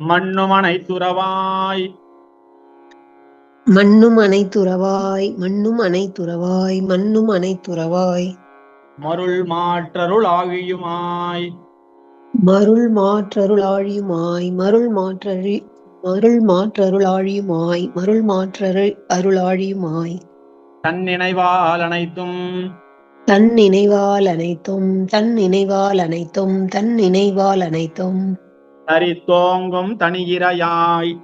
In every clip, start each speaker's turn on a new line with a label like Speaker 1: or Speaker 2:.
Speaker 1: மண்ணுமனை துறவாய்
Speaker 2: மண்ணும் அனைத்துறவாய் மண்ணும் அனைத்துறவாய் மண்ணும் அனைத்துறவாய்
Speaker 1: மருள் மாற்றருள் ஆகியுமாய்
Speaker 2: மருள் மாற்றருளாழியுமாய் மருள் மாற்றறி மருள் மாற்றருளாழியுமாய் மருள் மாற்றரு அருளாழியுமாய்
Speaker 1: தன் நினைவால் அனைத்தும்
Speaker 2: தன் நினைவால் அனைத்தும் தன் நினைவால் அனைத்தும் தன் நினைவால் அனைத்தும்
Speaker 1: தரித்தோங்கும் தனியிரையாய்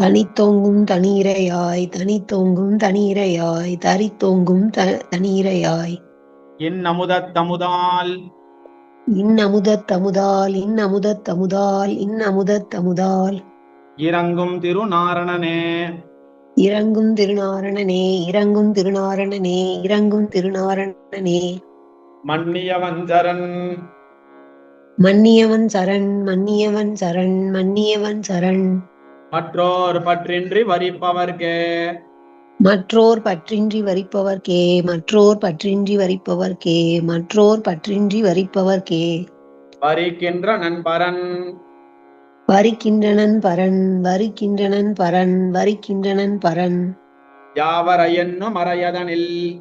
Speaker 2: தனித்தோங்கும் தனீரையாய் தனித்தோங்கும் தனீரையாய் தரித்தோங்கும் த தனீரையாய்
Speaker 1: இன்னமுதத் தமுதால்.
Speaker 2: இன்னமுதத் தமுதால் இன்னமுதத் தமுதால் இன்னமுதத் தமுதால்.
Speaker 1: இறங்கும் திருநாரணனே.
Speaker 2: இறங்கும் திருநாரணனே இறங்கும் திருநாரணனே இறங்கும் திருநாரணனே.
Speaker 1: மன்னியவன் சரண்
Speaker 2: மன்னியவன் சரண் மன்னியவன் சரண் மன்னியவன் சரண்.
Speaker 1: மற்றோர் பற்றின்றி வரிப்பவர்க்கே.
Speaker 2: மற்றோர் பற்றின்றி வரிப்பவர்க்கே மற்றோர் பற்றின்றி வரிப்பவர்க்கே மற்றோர் பற்றின்றி வரிப்பவர்க்கே.
Speaker 1: வரிக்கின்ற நண்பரன்.
Speaker 2: வரிக்கின்றனன் பரன் வரிக்கின்றனன் பரன் வரிக்கின்றனன் பரன்
Speaker 1: யாவர என்னும் அறையதனில்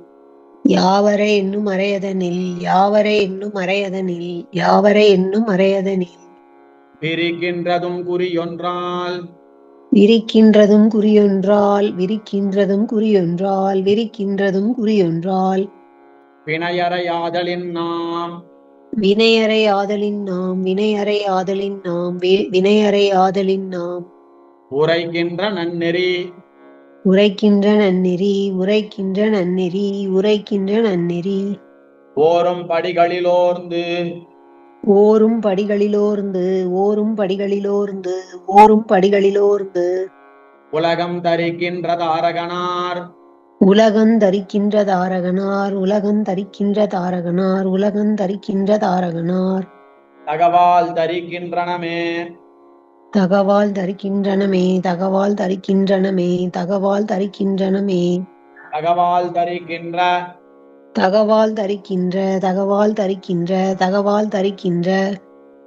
Speaker 2: யாவரை என்னும் அறையதனில் யாவரை என்னும் அறையதனில் யாவரை என்னும் அறையதனில்.
Speaker 1: பிரிக்கின்றதும் குறியொன்றால்.
Speaker 2: விரிக்கின்றதும் குறியொன்றால் விரிக்கின்றதும் குறியொன்றால் விரிக்கின்றதும் குறியொன்றால்.
Speaker 1: வினையறையாதலின் நாம்.
Speaker 2: வினையறை ஆதலின் நாம் வினையறை ஆதலின் நாம் வி- வினையறை ஆதலின் நாம்.
Speaker 1: உரைக்கின்ற நன்னெறி.
Speaker 2: உரைக்கின்ற நன்னெறி உரைக்கின்ற நன்னெறி உரைக்கின்ற நன்னெறி
Speaker 1: ஓரும் படிகளிலோர்ந்து.
Speaker 2: ஓரும் படிகளிலோர்ந்து ஓரும் படிகளிலோர்ந்து ஓரும் படிகளிலோர்ந்து.
Speaker 1: உலகம் தரிக்கின்ற தாரகனார்.
Speaker 2: உலகந்தரிக்கின்ற தாரகனார் உலகந்தரிக்கின்ற தாரகனார் உலகந்தரிக்கின்ற தாரகனார்.
Speaker 1: தகவால் தரிக்கின்றனமே.
Speaker 2: தகவால் தரிக்கின்றனமே தகவால் தரிக்கின்றனமே தகவால் தரிக்கின்றனமே.
Speaker 1: தகவால் தரிக்கின்ற.
Speaker 2: தகவால் தரிக்கின்ற தகவால் தரிக்கின்ற தகவால் தரிக்கின்ற.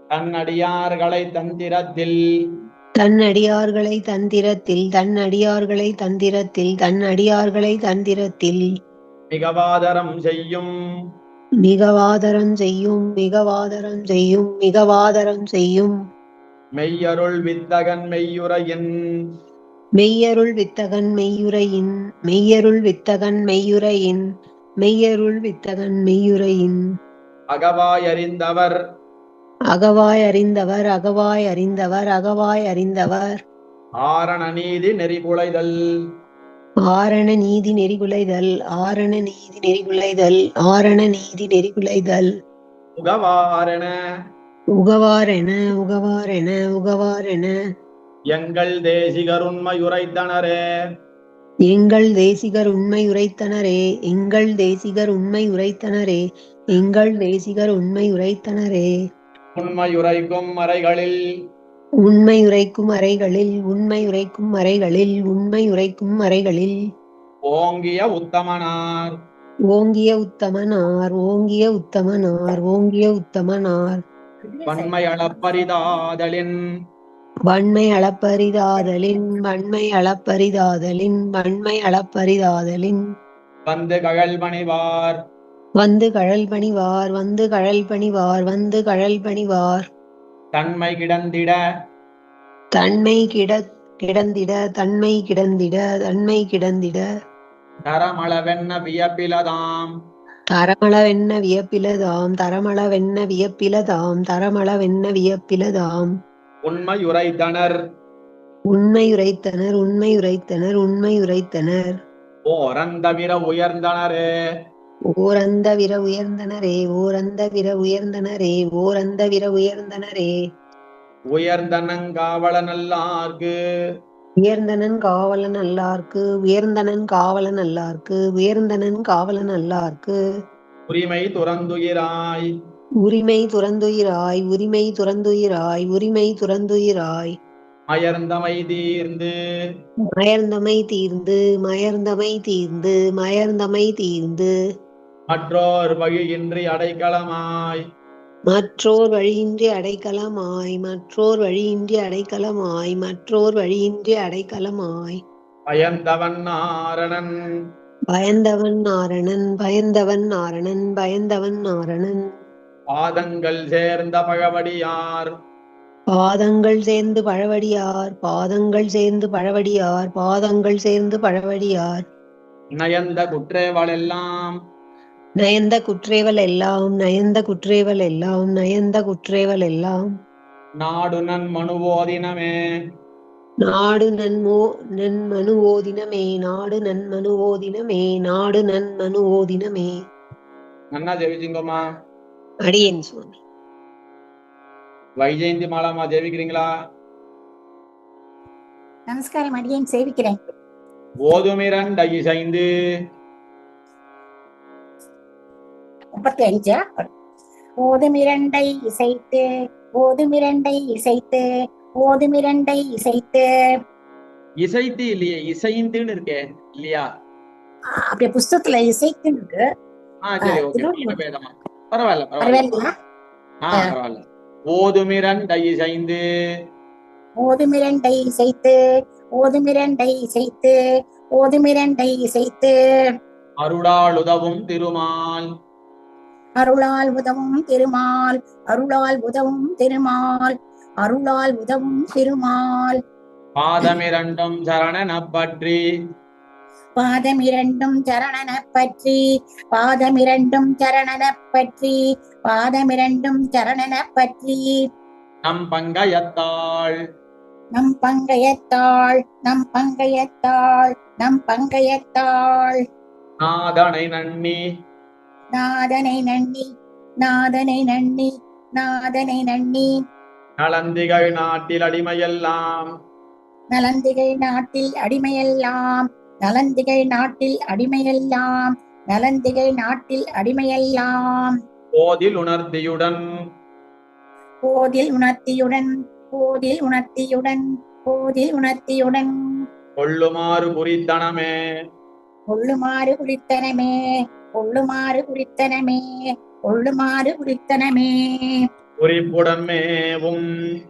Speaker 1: தன்னடியார்களை தந்திரத்தில்.
Speaker 2: தன்னடியார்களை தந்திரத்தில் தன்னடியார்களை தந்திரத்தில் தன்னடியார்களை தந்திரத்தில்.
Speaker 1: மிகவாதரம் செய்யும்.
Speaker 2: மிகவாதரம் செய்யும் மிகவாதரம் செய்யும் மிகவாதரம் செய்யும்.
Speaker 1: மெய்யருள் வித்தகன் மெய்யுரையின்
Speaker 2: மெய்யருள் வித்தகன் மெய்யுரையின் மெய்யருள் வித்தகன் மெய்யுரையின் மெய்யருள் வித்தகன் மெய்யுரையின்
Speaker 1: அகவாய் அறிந்தவர்.
Speaker 2: அகவாய் அறிந்தவர் அகவாய் அறிந்தவர் அகவாய் அறிந்தவர்.
Speaker 1: ஆரண நீதி நெறிகுலைதல்
Speaker 2: ஆரண நீதி நெறிகுலைதல் ஆரண நீதி நெறிகுலைதல் ஆரண நீதி நெறிகுலைதல்
Speaker 1: முகவாரென
Speaker 2: உகவாரென உகவாரென உகவாரென.
Speaker 1: எங்கள் தேசிகர் உண்மையுரைத்தனரே.
Speaker 2: எங்கள் தேசிகர் உண்மை உரைத்தனரே எங்கள் தேசிகர் உண்மை உரைத்தனரே எங்கள் தேசிகர் உண்மை உரைத்தனரே
Speaker 1: உண்மையுரைக்கும் மறைகளில்
Speaker 2: உண்மை உரைக்கும் அறைகளில் உண்மை உரைக்கும் அறைகளில் உண்மை உரைக்கும் அறைகளில்.
Speaker 1: ஓங்கிய உத்தமனார்.
Speaker 2: ஓங்கிய உத்தமனார் ஓங்கிய உத்தமனார் ஓங்கிய உத்தமனார்.
Speaker 1: வன்மை அளப்பரிதாதலின்
Speaker 2: வன்மை அளப்பரிதாதலின் வன்மை அளப்பரிதாதலின் வன்மை அளப்பரிதாதலின்
Speaker 1: வந்து கழல் பணிவார்.
Speaker 2: வந்து கழல் பணிவார் வந்து கழல் பணிவார் வந்து கழல் பணிவார்.
Speaker 1: தன்மை கிடந்திட.
Speaker 2: தன்மை கிட கிடந்திட தன்மை கிடந்திட தன்மை கிடந்திட.
Speaker 1: தரமளவென்ன வியப்பிலதாம்.
Speaker 2: தரமளவென்ன வியப்பிலதாம் தரமளவென்ன வியப்பிலதாம் தரமளவென்ன வியப்பிலதாம்.
Speaker 1: உண்மையுரைத்தனர்.
Speaker 2: உண்மை உரைத்தனர் உண்மை உரைத்தனர் உண்மை உரைத்தனர்
Speaker 1: ஓரந்தவிர உயர்ந்தனரே.
Speaker 2: ஓரந்த விர உயர்ந்தனரே ஓரந்த விர உயர்ந்தனரே ஓரந்த விர உயர்ந்தனரே.
Speaker 1: உயர்ந்தனங்காவல நல்லார்க்கு
Speaker 2: உயர்ந்தனன் காவலன் அல்லார்க்கு உயர்ந்தனன் காவலன் அல்லார்க்கு உயர்ந்தனன் காவலன் அல்லார்க்கு
Speaker 1: உரிமை துறந்துயிராய்.
Speaker 2: உரிமை துறந்துயிராய் உரிமை துறந்துயிராய் உரிமை துறந்துயிராய்.
Speaker 1: அயர்ந்தமை தீர்ந்து.
Speaker 2: மயர்ந்தமை தீர்ந்து மயர்ந்தமை தீர்ந்து மயர்ந்தமை தீர்ந்து.
Speaker 1: மற்றோர் வழியின்றி அடைக்கலமாய்.
Speaker 2: மற்றோர் வழியின்றி அடைக்கலமாய் மற்றோர் வழியின்றி அடைக்கலமாய் மற்றோர் வழியின்றி அடைக்கலமாய்.
Speaker 1: பயந்தவன் நாரணன்.
Speaker 2: பயந்தவன் நாரணன் பயந்தவன் நாரணன் பயந்தவன் நாரணன்.
Speaker 1: பாதங்கள் சேர்ந்த பழவடியார்.
Speaker 2: பாதங்கள் சேர்ந்து பழவடியார் பாதங்கள் சேர்ந்து பழவடியார் பாதங்கள் சேர்ந்து பழவடியார்.
Speaker 1: நயந்த குற்றேவளெல்லாம்
Speaker 2: நயந்த குற்றேவல் எல்லாம் நயந்த குற்றேவல் எல்லாம் நயந்த குற்றேவல் எல்லாம்.
Speaker 1: நாடு நன் மனுவோதினமே
Speaker 2: நாடு நன்மோ நன்மனு ஓதினமே நாடு நன்மனு ஓதினமே நாடு நன்மனு ஓதினமே.
Speaker 1: நன்னா ஜெபிச்சுங்கம்மா
Speaker 2: அடியேன் சுவாமி.
Speaker 1: வைஜெயந்தி மாலாமா ஜெபிக்கிறீங்களா
Speaker 3: நமஸ்காரம் அடியேன் சேவிக்கிறேன்.
Speaker 1: ஓதுமிரண்ட இசைந்து.
Speaker 3: முப்பத்தி அஞ்சா ஓதுமிரண்டை இசைத்து ஓதுமிரண்டை இசைத்து ஓதுமிரண்டை இசைத்து.
Speaker 1: இசைத்து இல்லையே இசைந்துன்னு இருக்கே இல்லையா?
Speaker 3: அப்படியே புஸ்தகத்துல இசைத்துன்னு இருக்கு.
Speaker 1: பரவாயில்ல பரவாயில்ல. பரவாயில்ல. ஓதுமிரண்ட இசைந்து.
Speaker 3: ஓதுமிரண்டை இசைத்து ஓதுமிரண்டை இசைத்து ஓதுமிரண்டை இசைத்து.
Speaker 1: அருளால் உதவும் திருமால்.
Speaker 3: அருளால் உதவும் திருமால் அருளால் உதவும் திருமால் அருளால் உதவும் திருமால்.
Speaker 1: பாதமிரண்டும் சரணன பற்றி.
Speaker 3: பாதமிரண்டும் சரணன பற்றி. பாதமிரண்டும் சரணன பற்றி. பாதமிரண்டும் சரணன பற்றி.
Speaker 1: நம் பங்கயத்தாள்.
Speaker 3: நம் பங்கையத்தாள் நம் பங்கையத்தாள் நம் பங்கையத்தாள்.
Speaker 1: நாதனை நன்னி.
Speaker 3: நாதனை நன்னி நாதனை நன்னி நாதனை நன்னி.
Speaker 1: நலந்திகள் நாட்டில் அடிமையெல்லாம்.
Speaker 3: நலந்திகை நாட்டில் அடிமையெல்லாம். நலந்திகை நாட்டில் அடிமையெல்லாம். நலந்திகை நாட்டில் அடிமையெல்லாம்.
Speaker 1: போதில் உணர்த்தியுடன்.
Speaker 3: போதில் உணர்த்தியுடன். போதில் உணர்த்தியுடன். போதில் உணர்த்தியுடன்.
Speaker 1: கொள்ளுமாறு குறித்தனமே
Speaker 3: கொள்ளுமாறு குறித்தனமே கொள்ளுமாறு குறித்தனமே கொள்ளுமாறு குறித்தனமே
Speaker 1: குறிப்புடன் மேவும்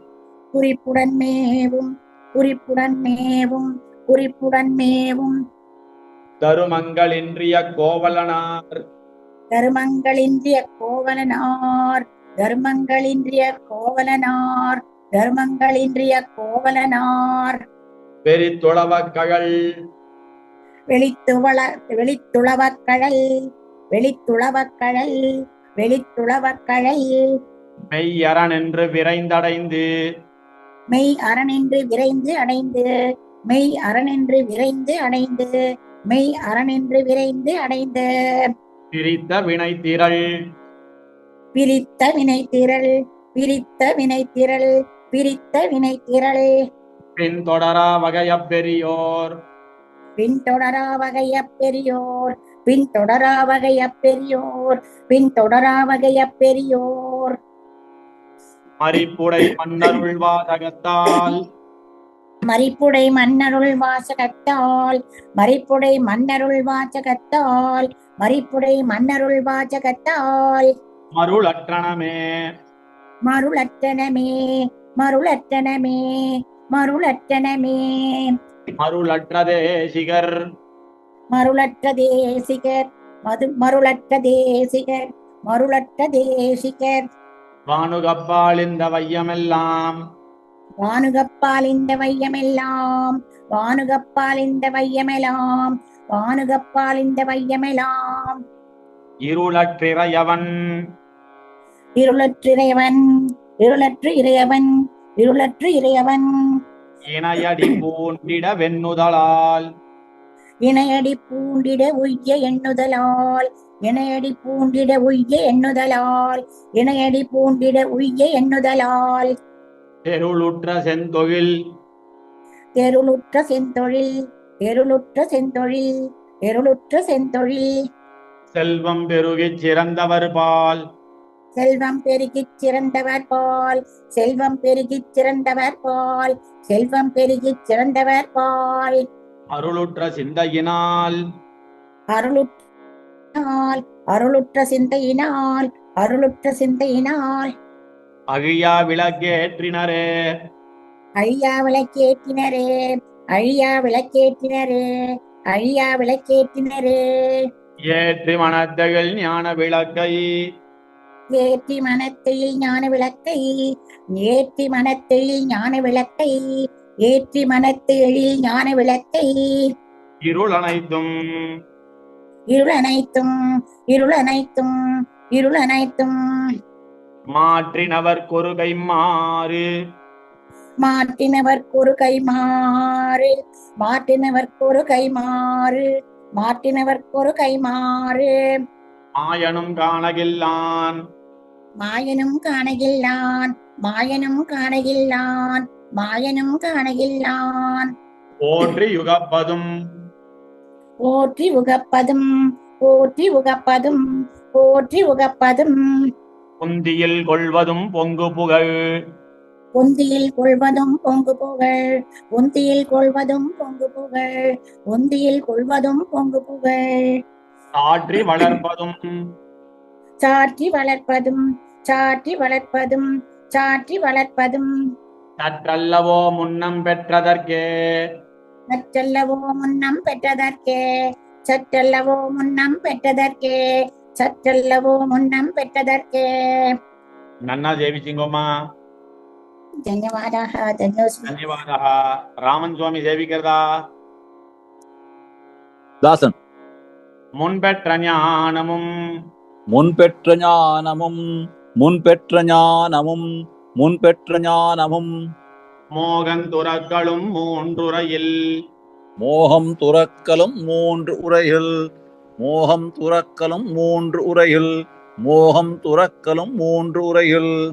Speaker 3: குறிப்புடன் மேவும் குறிப்புடன் மேவும் குறிப்புடன் மேவும்
Speaker 1: தருமங்களின்றிய கோவலனார்.
Speaker 3: தர்மங்களின்றிய கோவலனார் தர்மங்களின்றிய கோவலனார் தர்மங்களின்றிய கோவலனார்.
Speaker 1: வெறித்துளவக் கழல்.
Speaker 3: வெளித்துவள வெளித்துளவக் கடல் வெளித்துளவக் கடல் வெளித்துளவக் கடல்
Speaker 1: மெய்யரண் என்று விரைந்தடைந்து.
Speaker 3: மெய் அரணென்று விரைந்து அடைந்து. மெய் அரணென்று விரைந்து அடைந்து. மெய் அரணென்று விரைந்து அடைந்து.
Speaker 1: பிரித்த வினை திரள்.
Speaker 3: பிரித்த வினை திரள் பிரித்த வினை திரள் பிரித்த வினை திரள்.
Speaker 1: பின்தொடரா வகையப் பெரியோர்.
Speaker 3: பின்தொடரா வகையப் பெரியோர். பின்தொடரா வகையப் பெரியோர் பின்தொடரா வகையப் பெரியோர்
Speaker 1: மறிப்புடை மன்னருள் வாதகத்தால்
Speaker 3: மறிப்புடை மன்னருள் வாசகத்தால். மறிப்புடை மன்னருள் வாசகத்தால். மறிப்புடை மன்னருள் வாசகத்தால்.
Speaker 1: மருளற்றணமே
Speaker 3: மருளற்றனமே மருளற்றனமே மருளற்றனமே.
Speaker 1: மருளற்ற தேசிகர்
Speaker 3: மருளற்ற தேசிகர் மது மருளற்ற தேசிகர் மருளற்ற தேசிகர்.
Speaker 1: வானுகப்பால் இந்த வையமெல்லாம்.
Speaker 3: வானுகப்பால் இந்த வையமெல்லாம். வானுகப்பால் இந்த வையமெல்லாம். வானுகப்பால் இந்த வையமெல்லாம்.
Speaker 1: இருளற்றிறையவன்.
Speaker 3: இருளற்று இறைவன் இருளற்று இறையவன். இருளற்று இறையவன்.
Speaker 1: இணையடி பூண்டிட வெண்ணுதலால்.
Speaker 3: இணையடி பூண்டிட உய்ய எண்ணுதலால் இணையடி பூண்டிட உய்ய எண்ணுதலால் இணையடி பூண்டிட உய்ய எண்ணுதலால்.
Speaker 1: தெருளுற்ற செந்தொழில்.
Speaker 3: தெருளுற்ற செந்தொழில் தெருளுற்ற செந்தொழில் தெருளுற்ற செந்தொழில்.
Speaker 1: செல்வம் பெருகிச் சிறந்தவர் பால்.
Speaker 3: செல்வம் பெருகிச் சிறந்தவர் பால் செல்வம் பெருகிச் சிறந்தவர் பால் செல்வம் பெருகிச் சிறந்தவர் பால்.
Speaker 1: அருளுற்ற சிந்தையினால்.
Speaker 3: அருளுற்றால் அருளுற்ற சிந்தையினால் அருளுற்ற சிந்தையினால்.
Speaker 1: அழியா விளக்கேற்றினரே.
Speaker 3: அழியா விளக்கேற்றினரே அழியா விளக்கேற்றினரே அழியா விளக்கேற்றினரே.
Speaker 1: ஏற்றி மனத்தகள் ஞான விளக்கை.
Speaker 3: ஏற்றி மனத்தில் ஞான விளக்கை ஏற்றி மனத்தில் ஞான விளக்கை. ஏற்றி மனத்தில் ஞான விளக்கை.
Speaker 1: இருள் அனைத்தும்.
Speaker 3: இருளனைத்தும் இருளனைத்தும் இருளனைத்தும்
Speaker 1: மாற்றினவர் கொருகை மாறு.
Speaker 3: மாற்றினவர் ஒரு கை மாறு மாற்றினவர் ஒரு கை மாறு மாற்றினவர் ஒரு கை மாறு.
Speaker 1: மாயனும் காணகில்லான்.
Speaker 3: மாயனும் காணகில்லான் மாயனும் காணகில்லான். மாயனும் காணகில்லான்
Speaker 1: போற்றி யுகப்பதும்.
Speaker 3: போற்றி உகப்பதும் போற்றி உகப்பதும் போற்றி உகப்பதும்
Speaker 1: புந்தியில் கொள்வதும் பொங்கு புகழ்.
Speaker 3: ஒந்தியில் கொள்வதும் பொங்கு புகழ். ஒந்தியில் கொள்வதும் பொங்கு புகழ். ஒந்தியில் கொள்வதும் பொங்கு புகழ்.
Speaker 1: சாற்றி வளர்ப்பதும்.
Speaker 3: சாற்றி வளர்ப்பதும் சாற்றி வளர்ப்பதும் சாற்றி வளர்ப்பதும்.
Speaker 1: சற்றல்லவோ முன்னம் பெற்றதற்கே
Speaker 3: சற்றல்லவோ முன்னம் பெற்றதற்கே சற்றல்லவோ முன்னம் பெற்றதற்கே சற்றல்லவோ முன்னம் பெற்றதற்கே
Speaker 1: நன்னா சேவிச்சிங்கோமா
Speaker 3: ధన్యవాదాः ధన్యోస్మి
Speaker 1: ధన్యవాదాः రామన్ சுவாமி சேவிக்கிறதா
Speaker 4: தாசன்
Speaker 1: முன்பெற்ற ஞானமும்
Speaker 4: முன்பெற்ற ஞானமும் முன்பெற்ற ஞானமும் முன்பெற்ற ஞானமும்
Speaker 1: மோகந்துறக்களும் மூன்றுரையில்.
Speaker 4: மோகம் துறக்கலும் மூன்று உரையில். மோகம் துறக்கலும் மூன்று உரையில். மோகம் துறக்கலும் மூன்று உரையில்.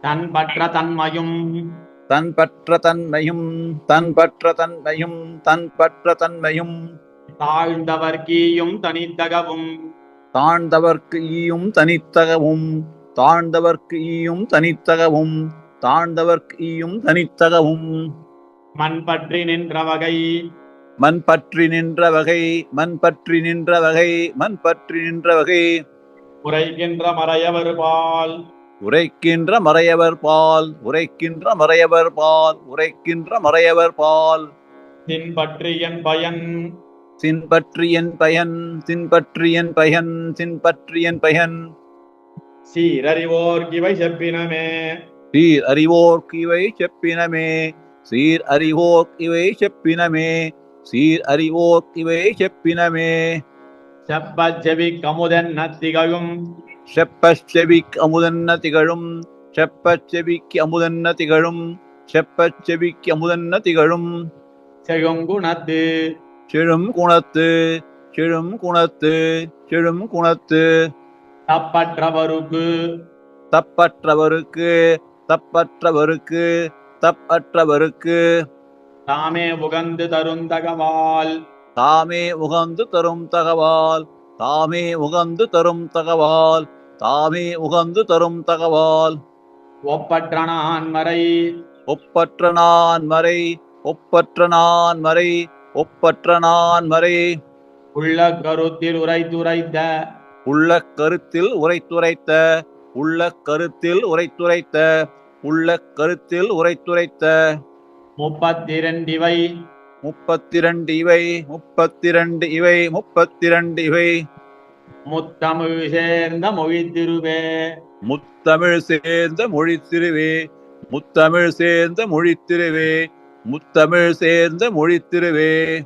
Speaker 1: தன் பற்ற தன்மையும்.
Speaker 4: தன் பற்ற தன்மையும் தன் பற்ற தன்மையும் தன் பற்ற தன்மையும்.
Speaker 1: தாழ்ந்தவர் கீயும் தனித்தகவும்.
Speaker 4: தாழ்ந்தவர்க்கு ஈயும் தனித்தகவும். தாழ்ந்தவர்க்கு ஈயும் தனித்தகவும் தாழ்ந்தவர்க்கு ஈயும் தனித்தகவும்.
Speaker 1: மண் பற்றி நின்ற வகை.
Speaker 4: மண் பற்றி நின்ற வகை மண் பற்றி நின்ற வகை மண் பற்றி நின்ற வகை.
Speaker 1: உரைக்கின்ற மறையவர் பால்.
Speaker 4: உரைக்கின்ற மறையவர் பால் உரைக்கின்ற மறையவர் பால் உரைக்கின்ற மறையவர் பால்.
Speaker 1: தின் பற்றி என் பயன்.
Speaker 4: சின்பற்றி என் பயன் சின்பற்றி என் பயன் சின்பற்றி என் பயன்.
Speaker 1: சீரறிவோர் இவை செப்பினமே.
Speaker 4: சீர் அறிவோர்க்கு இவை செப்பினமே. சீர் அறிவோர்க்கு இவை செப்பினமே. சீர் அறிவோர்க்கு இவை செப்பினமே.
Speaker 1: செப்பச் செவி கமுதன் நத்திகழும்.
Speaker 4: செப்பச் செவிக்கு அமுதன்ன திகழும் செப்பச் செவிக்கு அமுதன்ன திகழும் செப்பச் செவிக்கு அமுதன்ன திகழும்
Speaker 1: செழுங்குணத்து.
Speaker 4: செழும் குணத்து செழும் குணத்து செழும் குணத்து
Speaker 1: தப்பற்றவருக்கு.
Speaker 4: தப்பற்றவருக்கு தப்பற்றவருக்கு தப்பற்றவருக்கு.
Speaker 1: தாமே உகந்து தருந்தகவால்
Speaker 4: தாமே உகந்து தரும் தகவால். தாமே உகந்து தரும் தகவால். தாமே உகந்து தரும் தகவால்.
Speaker 1: ஒப்பற்ற நான் மறை.
Speaker 4: ஒப்பற்ற நான் மறை. ஒப்பற்ற நான் மறை. ஒப்பற்ற நான் மறை.
Speaker 1: உள்ள கருத்தில் உரைத்துரைத்த
Speaker 4: உள்ள கருத்தில் உரைத்துரைத்த உள்ள கருத்தில் உரைத்துரைத்த உள்ள கருத்தில் உரைத்துரைத்த.
Speaker 1: முப்பத்திரண்டிவை
Speaker 4: முப்பத்திரண்டு இவை முப்பத்திரண்டு இவை முப்பத்திரண்டு இவை.
Speaker 1: முத்தமிழ் சேர்ந்த மொழித்திருவே
Speaker 4: முத்தமிழ் சேர்ந்த மொழித்திருவே முத்தமிழ் சேர்ந்த மொழித்திருவே முத்தமிழ் சேர்ந்த மொழித்திருவே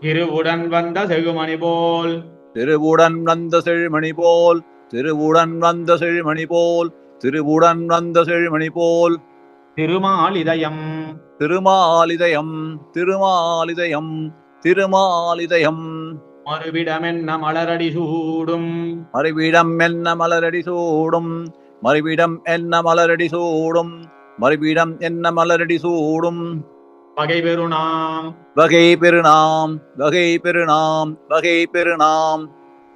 Speaker 1: திருவுடன் வந்த செகுமணி போல்.
Speaker 4: திருவுடன் வந்த செழுமணி போல் திருவுடன் வந்த செழுமணி போல் திருவுடன் வந்த செழுமணி போல்.
Speaker 1: திருமாலிதயம்
Speaker 4: திருமாலிதயம் திருமாலிதயம் திருமாலிதயம்
Speaker 1: மறுவிடமென்ன மலரடி சூடும்?
Speaker 4: மறுவிடம் என்ன மலரடி சூடும்? மறுவிடம் என்ன மலரடி சூடும்? மறுவிடம் என்ன மலரடி சூடும்?
Speaker 1: பகை பெருநாம்
Speaker 4: வகை பெருநாம் வகை பெருநாம் வகை பெருநாம்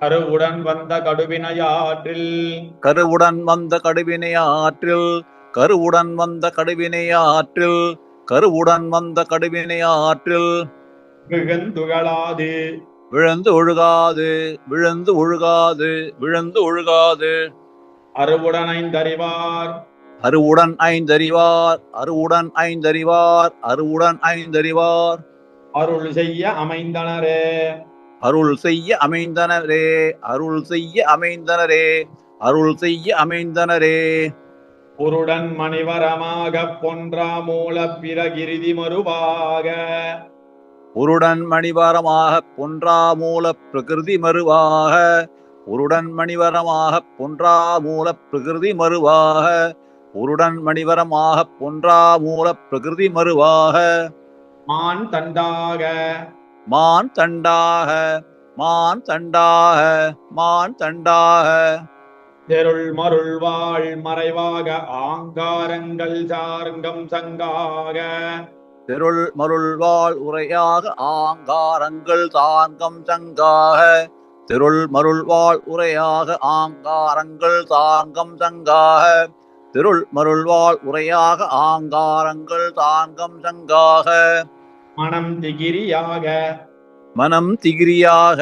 Speaker 1: கருவுடன் வந்த கடுவினையாற்றில்.
Speaker 4: கருவுடன் வந்த கடுவினை ஆற்றில் கருவுடன் வந்த கடுவினை ஆற்றில் கருவுடன் வந்த கடுவினை ஆற்றில்
Speaker 1: விழுந்துகளாது.
Speaker 4: விழுந்து ஒழுகாது விழுந்து ஒழுகாது விழுந்து ஒழுகாது.
Speaker 1: அருவுடனைந்தறிவார்.
Speaker 4: அருவுடன் ஐந்தறிவார் அருவுடன் ஐந்தறிவார் அருவுடன் ஐந்தறிவார்.
Speaker 1: அருள் செய்ய அமைந்தனரே.
Speaker 4: அருள் செய்ய அமைந்தனரே அருள் செய்ய அமைந்தனரே அருள் செய்ய அமைந்தனரே.
Speaker 1: புருடன் மணிவரமாக பொன்றா மூல பிரகிருதி மறுவாக
Speaker 4: உருடன் மணிவரமாக பொன்றா மூல பிரகிருதி மறுவாக உருடன் மணிவரமாக பொன்றா மூல பிரகிருதி மறுவாக உருடன் மணிவரமாக பொன்றா மூல பிரகிருதி மறுவாக
Speaker 1: மான் தண்டாக.
Speaker 4: மான் தண்டாக மான் தண்டாக மான் தண்டாக.
Speaker 1: தெருள் மருள் வாழ் மறைவாக ஆங்காரங்கள் சார்கம் சங்காக.
Speaker 4: தெருள் மருள்வாள் உரையாக ஆங்காரங்கள் தாங்கம் சங்காக. தெருள் மருள்வாள் உரையாக ஆங்காரங்கள் தாங்கம் சங்காக. தெருள் மருள்வாள் உரையாக ஆங்காரங்கள் தாங்கம் சங்காக
Speaker 1: மனம் திகிரியாக.
Speaker 4: மனம் திகிரியாக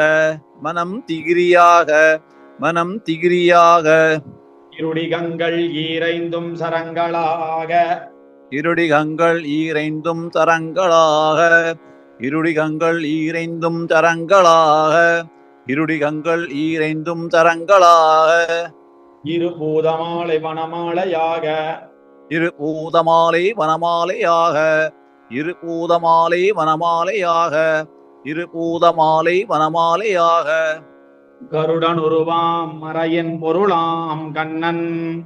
Speaker 4: மனம் திகிரியாக மனம் திகிரியாக.
Speaker 1: இருடிகங்கள் ஈரைந்தும் சரங்களாக.
Speaker 4: இருடிகங்கள் ஈரைந்தும் தரங்களாக இருடிகங்கள் ஈரைந்தும் தரங்களாக இருடிகங்கள் ஈரைந்தும் தரங்களாக
Speaker 1: இரு பூதமாலை வனமாலையாக.
Speaker 4: இரு பூதமாலை வனமாலையாக. இரு பூதமாலை வனமாலையாக. இரு பூதமாலை வனமாலையாக.
Speaker 1: கருடன் உருவாம் மறையின் பொருளாம் கண்ணன்.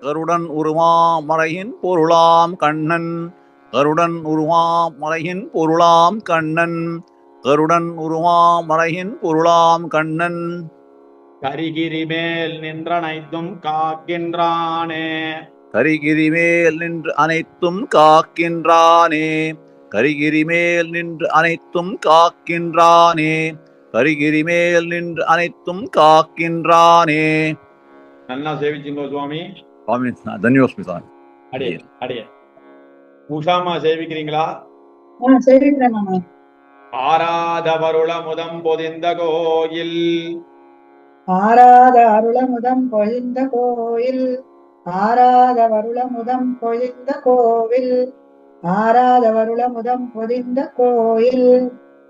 Speaker 4: கருடன் உருவாம் மறையின் பொருளாம் கண்ணன். கருடன் உருவாம் மறையின் பொருளாம் கண்ணன். கருடன் உருவாம் மறையின் பொருளாம் கண்ணன்.
Speaker 1: கரிகிரி மேல் நின்றனைத்தும் காக்கின்றானே.
Speaker 4: கரிகிரி மேல் நின்று அனைத்தும் காக்கின்றானே. கரிகிரி மேல் நின்று அனைத்தும் காக்கின்றானே. கரிகிரி மேல் நின்று அனைத்தும் காக்கின்றானே.
Speaker 1: நல்லா சேவிச்சுங்கோ சுவாமி?
Speaker 4: சுவாமி தன்யோஸ்மி சாமி
Speaker 1: அடைய அடைய. உஷாமா சேவிக்கிறீங்களா? ஆராதவருள முதம் பொதிந்த கோயில்.
Speaker 5: ஆராத அருளமுதம் பொழிந்த கோயில் ஆராத வருளமுதம் பொழிந்த கோவில் ஆராத வருளமுதம் பொதிந்த கோயில்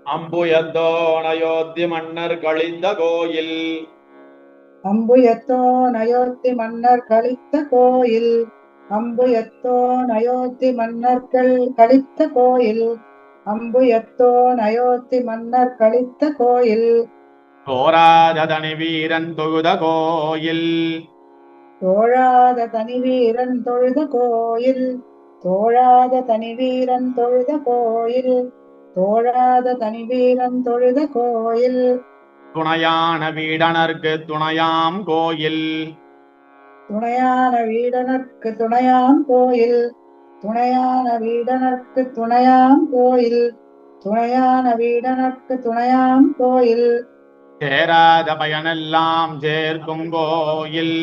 Speaker 1: அம்புயத்தோணயோத்தி மன்னர் கழிந்த கோயில்.
Speaker 5: அம்புயத்தோ நயோத்தி மன்னர் கழித்த கோயில் அம்புயத்தோ நயோத்தி மன்னர்கள் கழித்த கோயில் அம்புயத்தோ நயோத்தி மன்னர் கழித்த கோயில்.
Speaker 1: கோராததனி வீரன் தொகுத கோயில்.
Speaker 5: தோழாத தனி வீரன் தொழுத கோயில். தோழாத தனி வீரன் தொழுத கோயில். தோழாத தனி வீரன் தொழுத கோயில்.
Speaker 1: துணையான வீடனர்க்கு துணையாம் கோயில்.
Speaker 5: துணையான வீடனர்க்கு துணையாம் கோயில். துணையான வீடனர்க்கு துணையாம் கோயில். துணையான வீடனர்க்கு துணையாம் கோயில்.
Speaker 1: சேராத பயனெல்லாம் சேர்க்கும் கோயில்.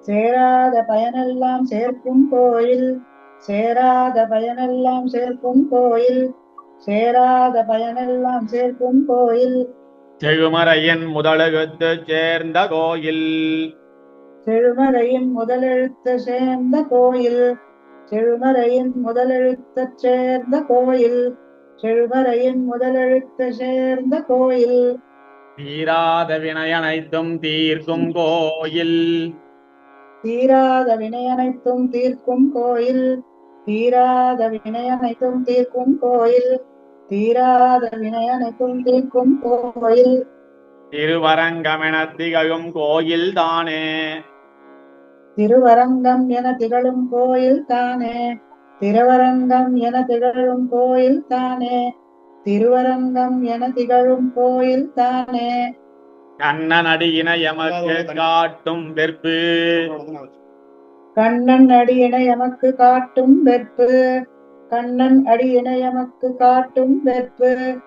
Speaker 5: சேராத பயனெல்லாம் சேர்க்கும் கோயில். சேராத பயனெல்லாம் சேர்க்கும் கோயில். சேராத பயனெல்லாம் சேர்க்கும் கோயில்.
Speaker 1: செழுமறையின் முதலகுத்து சேர்ந்த கோயில்.
Speaker 5: செழுமறையின் முதலெழுத்து சேர்ந்த கோயில். செழுமறையின் முதலெழுத்து சேர்ந்த கோயில். செழுமறையின் முதலெழுத்து சேர்ந்த கோயில்.
Speaker 1: தீராத வினையனைத்தும் தீர்க்கும் கோயில்.
Speaker 5: தீராத வினையனைத்தும் தீர்க்கும் கோயில். தீராத வினையனைத்தும் தீர்க்கும் கோயில். தீராத வினையனைத்தும் தீர்க்கும் கோயில்.
Speaker 1: திருவரங்கமென திகழும் கோயில் தானே.
Speaker 5: திருவரங்கம் என திகழும் கோயில் தானே. திருவரங்கம் என திகழும் கோயில் தானே. திருவரங்கம் என திகழும் கோயில் தானே.
Speaker 1: கண்ணன் அடியின எமக்கு காட்டும் வெற்பு.
Speaker 5: கண்ணன் அடியினை எமக்கு காட்டும் வெற்பு. கண்ணன் அடியினை எமக்கு காட்டும் வெற்பு.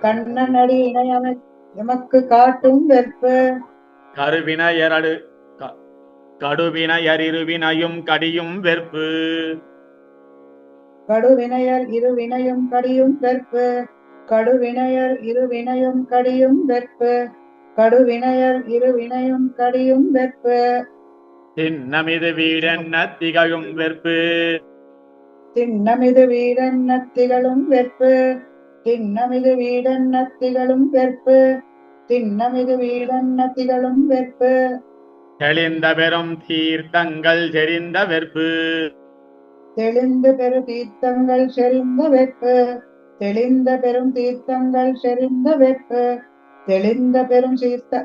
Speaker 5: கண்ணன் அடியினை எம- எமக்கு காட்டும் வெற்பு.
Speaker 1: கருவினையரடு க- கடுவினையரிருவினையும் கடியும் வெற்பு.
Speaker 5: கடுவினையர் இரு வினையும் கடியும் வெற்பு. கடுவினையர் இரு வினையும் கடியும் வெற்பு. கடுவினையர் இரு வினையும் கடியும் வெற்பு.
Speaker 1: திண்ணமிது வீடென்ன திகழும் வெற்பு.
Speaker 5: திண்ணமிது வீடென்ன திகழும் வெற்பு. திண்ணமிது வீடென்ன திகழும் வெற்பு. திண்ணமிது வீடென்ன திகழும் வெற்பு.
Speaker 1: தெளிந்த பெரும் தீர்த்தங்கள் செறிந்த வெற்பு.
Speaker 5: தெளிந்து பெரு தீர்த்தங்கள் செறிந்த வெற்பு. தெளிந்த பெரும் தீர்த்தங்கள் செறிந்த வெற்பு தெளிந்த பெரும்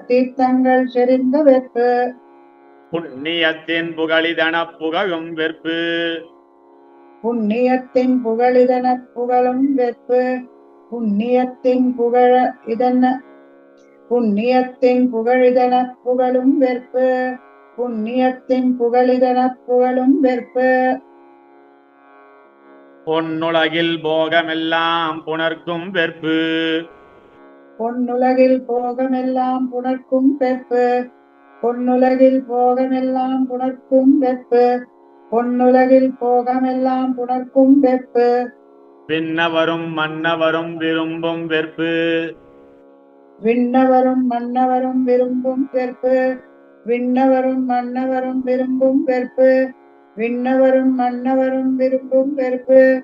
Speaker 5: தீர்த்தங்கள் செறிந்த வெற்பு
Speaker 1: புண்ணியத்தின் புகழிதன புகழும் வெற்பு.
Speaker 5: புண்ணியத்தின் புகழிதன புகழும் வெற்பு. புண்ணியத்தின் புகழ இதன புண்ணியத்தின் புகழிதன புகழும் வெற்பு. புண்ணியத்தின் புகழிதன புகழும் வெற்பு.
Speaker 1: பொன்னுலகில் போகமெல்லாம் புணர்க்கும் வெற்பு.
Speaker 5: பொன்னுலகில் போகமெல்லாம் புணர்க்கும் வெற்பு. பொன்னுலகில் போகமெல்லாம் புணர்க்கும் வெற்பு. பொன்னுலகில் போகமெல்லாம் புணர்க்கும் வெற்பு.
Speaker 1: விண்ணவரும் மன்னவரும் விரும்பும் வெற்பு.
Speaker 5: விண்ணவரும் மன்னவரும் விரும்பும் வெற்பு. விண்ணவரும் மன்னவரும் விரும்பும் வெற்பு. விண்ணவரும் மன்னவரும் விரும்பும் வெற்பு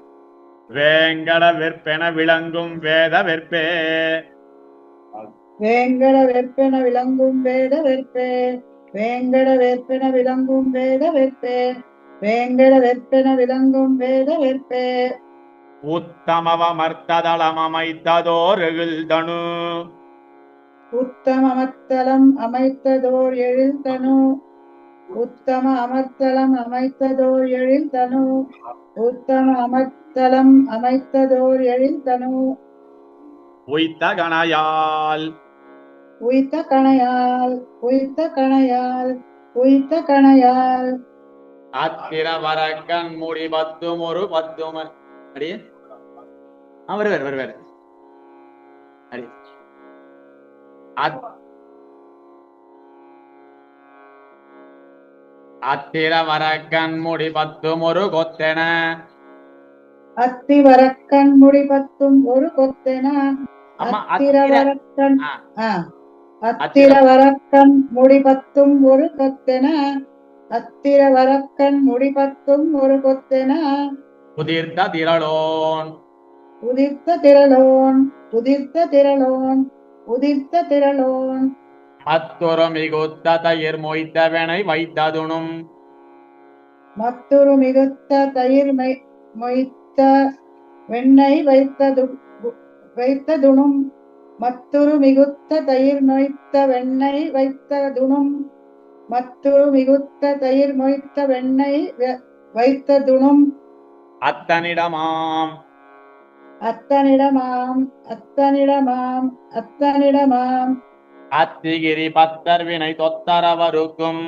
Speaker 1: வேங்கட வெற்பென விளங்கும் வேத வெற்பே.
Speaker 5: வேங்கட வெற்பென விளங்கும் வேத வெற்பே. வேங்கட வெற்பென விளங்கும் வேத வெற்பே. வேங்கட வெற்பென விளங்கும் வேத வெற்பே.
Speaker 1: உத்தமவமர்த்ததளம் அமைத்ததோர் எழில்தனு
Speaker 5: உத்தம அமர்த்தலம் அமைத்ததோர் எழில்தனு உத்தம அமர்த்தலம் அமைத்ததோர் எழில்தனு உத்தம அமர்த்தலம் அமைத்ததோர் எழில்தனு
Speaker 1: உய்த்த கணையால்.
Speaker 5: உய்த்த கணையால் உய்த்த கணையால் உய்த்த கணையால்.
Speaker 1: அத்திர வரக்கண் முடி பத்தும் ஒரு பத்தும் அடியே வருவார் வருவார். அடி. அத்- அத்திர வரக்கண் முடி பத்தும் ஒரு கொத்தென.
Speaker 5: அத்தி வரக்கண் முடி பத்தும் ஒரு கொத்தென.
Speaker 1: ஆமா
Speaker 5: அத்திர
Speaker 1: அத்திர
Speaker 5: வரக்கண்
Speaker 1: ஆ.
Speaker 5: ஆ. அத்திர வரக்கண் முடி பத்தும் ஒரு கொத்தென. அத்திர வரக்கண் முடி பத்தும் ஒரு கொத்தென.
Speaker 1: உதிர்த்த திரளோன்.
Speaker 5: உதிர்த்த திரளோன் உதிர்த்த திரளோன் உதிர்த்த திரளோன்.
Speaker 1: மத்தொரு மிகுத்த தயிர் மொய்த்தவனை வைத்ததுணும்.
Speaker 5: மற்றொரு மிகுத்த தயிர் மொய்த்த வெண்ணெய் வைத்தது வைத்ததுணும். மற்றொரு மிகுத்த தயிர் மொய்த்த வெண்ணெய் வைத்ததுணும். மற்றொரு மிகுத்த தயிர் மொய்த்த வெண்ணெய் வெ- வைத்ததுணும்.
Speaker 1: அத்தனிடமாம்.
Speaker 5: அத்தனிடமாம் அத்தனிடமாம் அத்தனிடமாம்.
Speaker 1: அத்திகிரி பத்தர் வினை தொத்தரவருக்கும்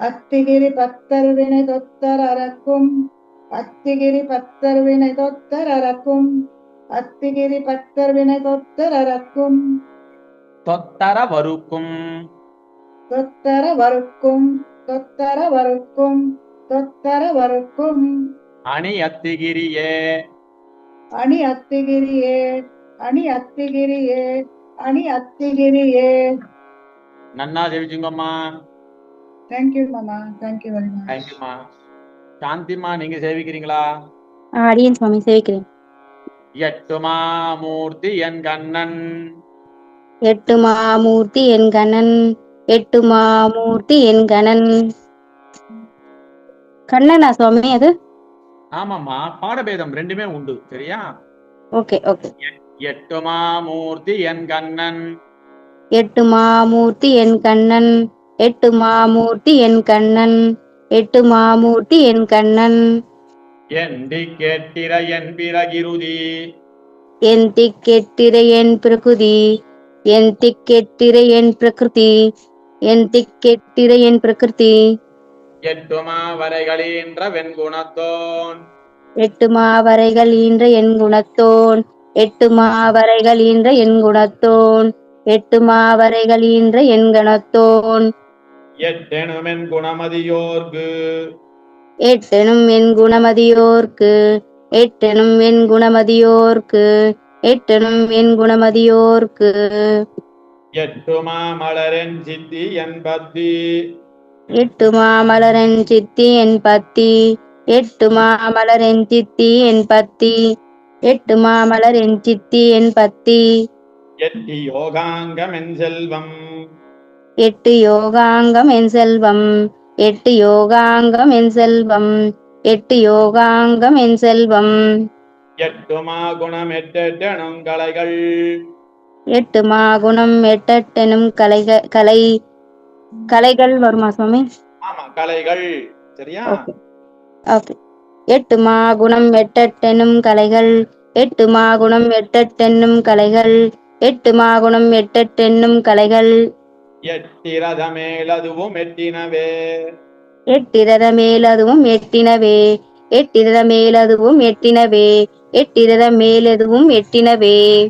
Speaker 5: அத்திகிரி பத்தர் வினை தொத்தர் அரக்கும் அத்திகிரி பத்தர் வினை தொத்தர் அரக்கும் அத்திகிரி பத்தர் வினை தொத்தர் அரக்கும்
Speaker 1: தொத்தரவருக்கும்
Speaker 5: தொத்தர வறுக்கும் தொத்தர வறுக்கும் தொத்தர வறுக்கும்
Speaker 1: அணி அத்திகிரியே.
Speaker 5: அணி அத்திகிரியே. அணி அத்திகிரியே. அணி அத்திகிரியே.
Speaker 1: நன்னா ஜெயிச்சுங்கம்மா
Speaker 5: தேங்க்யூ மாமா. தேங்க்யூ வெரி மச்
Speaker 1: தேங்க்யூம்மா சாந்திம்மா நீங்க சேவிக்கிறீங்களா?
Speaker 6: ஆ, அடியேன் சுவாமி சேவிக்கிறேன்.
Speaker 1: எட்டுமா மூர்த்தி என் கண்ணன்.
Speaker 6: எட்டு மாமூர்த்தி என் கண்ணன். எட்டு மாமூர்த்தி என் கண்ணன். கண்ணனா சுவாமி அது?
Speaker 1: ஆமாம்மா பாடபேதம் ரெண்டுமே உண்டு சரியா?
Speaker 6: Okay okay.
Speaker 1: எட்டுமா மூர்த்தி என் கண்ணன்.
Speaker 6: எட்டு மாமூர்த்தி என் கண்ணன். எட்டு மாமூர்த்தி என் கண்ணன். எட்டு மாமூர்த்தி என் கண்ணன்.
Speaker 1: எண்டி கேட்டிர என் பிறகிருதி.
Speaker 6: என் திக்கெட்டிர என் பிரகுதி என் திக்கெட்டிர என் பிரகிருதி. என் திக்கெட்டிர என் பிரகிருதி.
Speaker 1: எட்டுமா வரைகளீன்ற வெண்குணத்தோன்.
Speaker 6: எட்டு மாவரைகள் ஈன்ற என் குணத்தோன் எட்டு மாவரைகள் ஈன்ற என் குணத்தோன். எட்டு மாவரைகள் ஈன்ற என் கணத்தோன்
Speaker 1: எட்டெனுமென் குணமதியோர்க்கு.
Speaker 6: எட்டெனும் என் குணமதியோர்க்கு. எட்டெனும் என் குணமதியோர்க்கு. எட்டெனும் என் குணமதியோர்க்கு.
Speaker 1: எட்டுமா மலரென் சித்தி என் பத்தி.
Speaker 6: எட்டு மாமலரன் சித்தி என் பத்தி. எட்டு மாமலரன் சித்தி என் பத்தி. எட்டு மாமலரன் சித்தி என் பத்தி.
Speaker 1: எட்டி யோகாங்கம் என் செல்வம்.
Speaker 6: எட்டு யோகாங்கம் என் செல்வம். எட்டு யோகாங்கம் என் செல்வம். எட்டு யோகாங்கம் என் செல்வம்.
Speaker 1: எட்டுமா குணம் எட்டெட்டெனும் கலைகள்.
Speaker 6: எட்டு மாகுணம் எட்டெட்டெனும் கலைக கலை கலைகள் வருமா சுவாமி?
Speaker 1: ஆமா கலைகள். சரியா?
Speaker 6: ஓகே. எட்டு மாகுணம் எட்டெட்டெனும் கலைகள். எட்டு மாகுணம் எட்டெட்டென்னும் கலைகள். எட்டு மாகுணம் எட்டெட்டென்னும் கலைகள்.
Speaker 1: எட்டிரத மேலதுவும் எட்டினவே.
Speaker 6: எட்டிரத மேலதுவும் எட்டினவே. எட்டிரத மேலதுவும் எட்டினவே. எட்டிரத மேலதுவும் எட்டினவே.